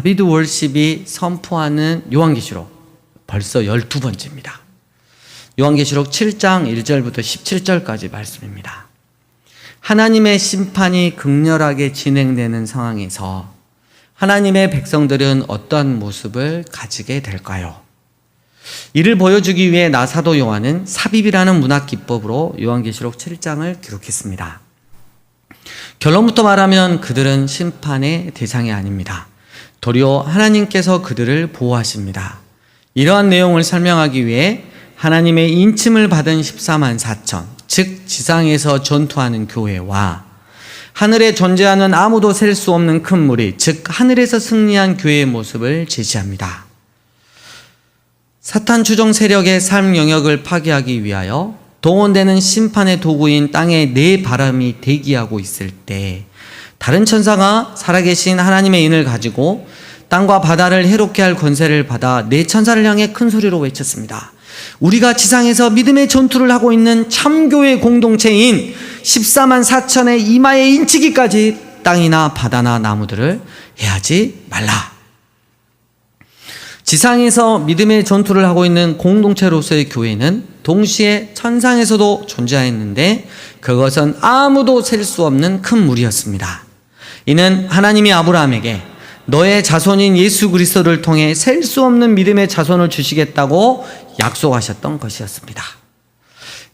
다비드 월십이 선포하는 요한계시록 벌써 12번째입니다. 요한계시록 7장 1절부터 17절까지 말씀입니다. 하나님의 심판이 극렬하게 진행되는 상황에서 하나님의 백성들은 어떤 모습을 가지게 될까요? 이를 보여주기 위해 나사도 요한은 삽입이라는 문학 기법으로 요한계시록 7장을 기록했습니다. 결론부터 말하면 그들은 심판의 대상이 아닙니다. 도리어 하나님께서 그들을 보호하십니다. 이러한 내용을 설명하기 위해 하나님의 인침을 받은 14만 4천, 즉 지상에서 전투하는 교회와 하늘에 존재하는 아무도 셀 수 없는 큰 무리, 즉 하늘에서 승리한 교회의 모습을 제시합니다. 사탄 추종 세력의 삶 영역을 파괴하기 위하여 동원되는 심판의 도구인 땅에 네 바람이 대기하고 있을 때 다른 천사가 살아계신 하나님의 인을 가지고 땅과 바다를 해롭게 할 권세를 받아 네 천사를 향해 큰 소리로 외쳤습니다. 우리가 지상에서 믿음의 전투를 하고 있는 참교회 공동체인 14만 4천의 이마에 인치기까지 땅이나 바다나 나무들을 해하지 말라. 지상에서 믿음의 전투를 하고 있는 공동체로서의 교회는 동시에 천상에서도 존재했는데 그것은 아무도 셀 수 없는 큰 무리였습니다. 이는 하나님이 아브라함에게 너의 자손인 예수 그리스도를 통해 셀 수 없는 믿음의 자손을 주시겠다고 약속하셨던 것이었습니다.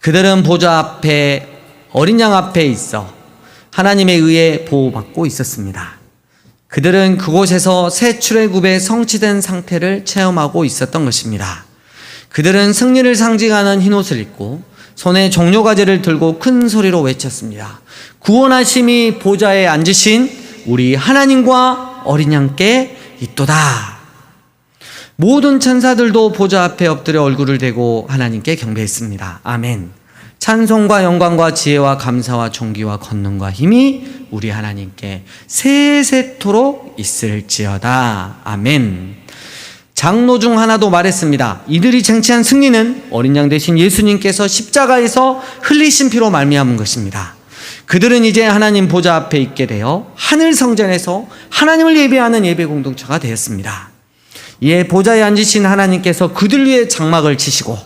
그들은 보좌 앞에 어린 양 앞에 있어 하나님에 의해 보호받고 있었습니다. 그들은 그곳에서 새 출애굽의 성취된 상태를 체험하고 있었던 것입니다. 그들은 승리를 상징하는 흰옷을 입고 손에 종료가지를 들고 큰 소리로 외쳤습니다. 구원하심이 보좌에 앉으신 우리 하나님과 어린 양께 있도다. 모든 천사들도 보좌 앞에 엎드려 얼굴을 대고 하나님께 경배했습니다. 아멘. 찬송과 영광과 지혜와 감사와 존귀와 권능과 힘이 우리 하나님께 세세토록 있을지어다. 아멘. 장로 중 하나도 말했습니다. 이들이 쟁취한 승리는 어린 양 대신 예수님께서 십자가에서 흘리신 피로 말미암은 것입니다. 그들은 이제 하나님 보좌 앞에 있게 되어 하늘 성전에서 하나님을 예배하는 예배 공동체가 되었습니다. 이에 보좌에 앉으신 하나님께서 그들 위해 장막을 치시고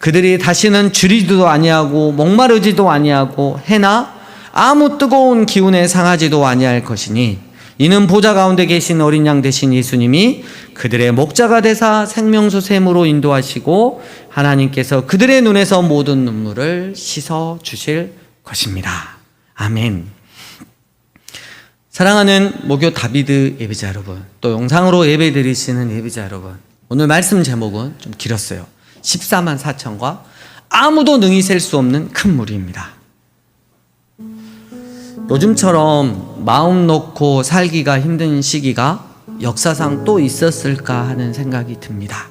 그들이 다시는 줄이지도 아니하고 목마르지도 아니하고 해나 아무 뜨거운 기운에 상하지도 아니할 것이니 이는 보좌 가운데 계신 어린 양 대신 예수님이 그들의 목자가 되사 생명수 샘으로 인도하시고 하나님께서 그들의 눈에서 모든 눈물을 씻어 주실 것입니다. 아멘. 사랑하는 모교 다비드 예배자 여러분, 또 영상으로 예배 드리시는 예배자 여러분, 오늘 말씀 제목은 좀 길었어요. 14만 4천과 아무도 능히 셀 수 없는 큰 무리입니다. 요즘처럼 마음 놓고 살기가 힘든 시기가 역사상 또 있었을까 하는 생각이 듭니다.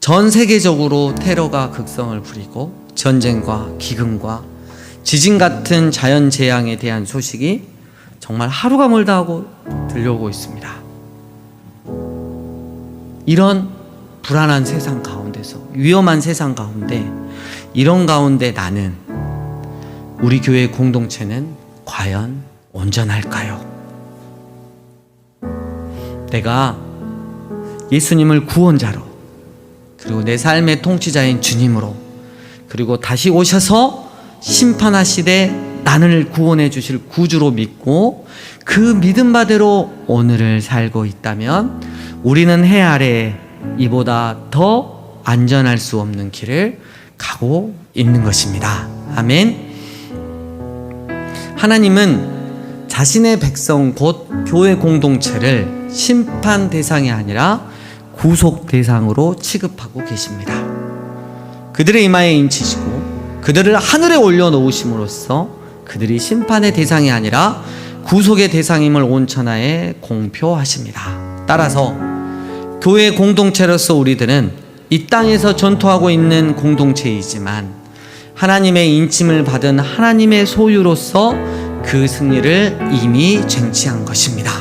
전 세계적으로 테러가 극성을 부리고 전쟁과 기근과 지진 같은 자연 재앙에 대한 소식이 정말 하루가 멀다 하고 들려오고 있습니다. 이런 불안한 세상 가운데서 위험한 세상 가운데 이런 가운데 나는 우리 교회 공동체는 과연 온전할까요? 내가 예수님을 구원자로 그리고 내 삶의 통치자인 주님으로 그리고 다시 오셔서 심판하시되 나를 구원해 주실 구주로 믿고 그 믿음 바대로 오늘을 살고 있다면 우리는 해 아래 이보다 더 안전할 수 없는 길을 가고 있는 것입니다. 아멘. 하나님은 자신의 백성 곧 교회 공동체를 심판 대상이 아니라 구속 대상으로 취급하고 계십니다. 그들의 이마에 인치시고 그들을 하늘에 올려 놓으심으로써 그들이 심판의 대상이 아니라 구속의 대상임을 온 천하에 공표하십니다. 따라서 교회 공동체로서 우리들은 이 땅에서 전투하고 있는 공동체이지만 하나님의 인침을 받은 하나님의 소유로서 그 승리를 이미 쟁취한 것입니다.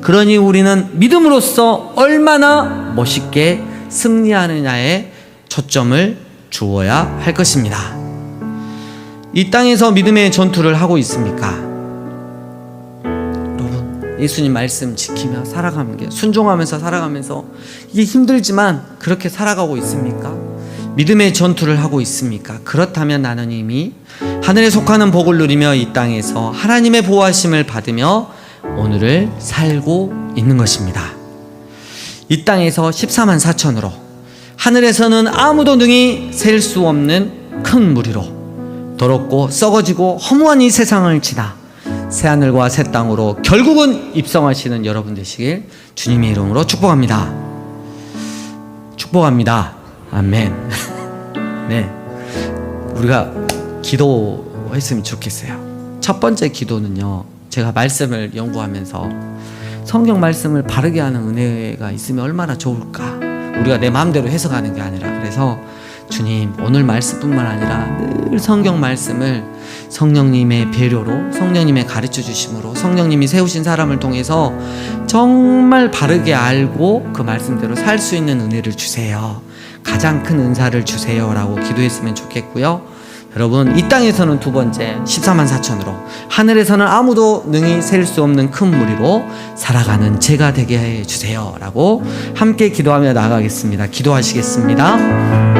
그러니 우리는 믿음으로써 얼마나 멋있게 승리하느냐에 초점을 주어야 할 것입니다. 이 땅에서 믿음의 전투를 하고 있습니까? 여러분, 예수님 말씀 지키며 살아가는 게 순종하면서 살아가면서 이게 힘들지만 그렇게 살아가고 있습니까? 믿음의 전투를 하고 있습니까? 그렇다면 나는 이미 하늘에 속하는 복을 누리며 이 땅에서 하나님의 보호하심을 받으며 오늘을 살고 있는 것입니다. 이 땅에서 14만 4천으로 하늘에서는 아무도 능히 셀 수 없는 큰 무리로 더럽고 썩어지고 허무한 이 세상을 지나 새 하늘과 새 땅으로 결국은 입성하시는 여러분 되시길 주님의 이름으로 축복합니다. 축복합니다. 아멘. 네. 우리가 기도했으면 좋겠어요. 첫 번째 기도는요. 제가 말씀을 연구하면서 성경 말씀을 바르게 하는 은혜가 있으면 얼마나 좋을까. 우리가 내 마음대로 해석하는 게 아니라 그래서 주님 오늘 말씀뿐만 아니라 늘 성경 말씀을 성령님의 배려로 성령님의 가르쳐 주심으로 성령님이 세우신 사람을 통해서 정말 바르게 알고 그 말씀대로 살 수 있는 은혜를 주세요. 가장 큰 은사를 주세요라고 기도했으면 좋겠고요. 여러분 이 땅에서는 두 번째 14만 4천으로 하늘에서는 아무도 능히 셀 수 없는 큰 무리로 살아가는 제가 되게 해 주세요 라고 함께 기도하며 나가겠습니다. 기도하시겠습니다.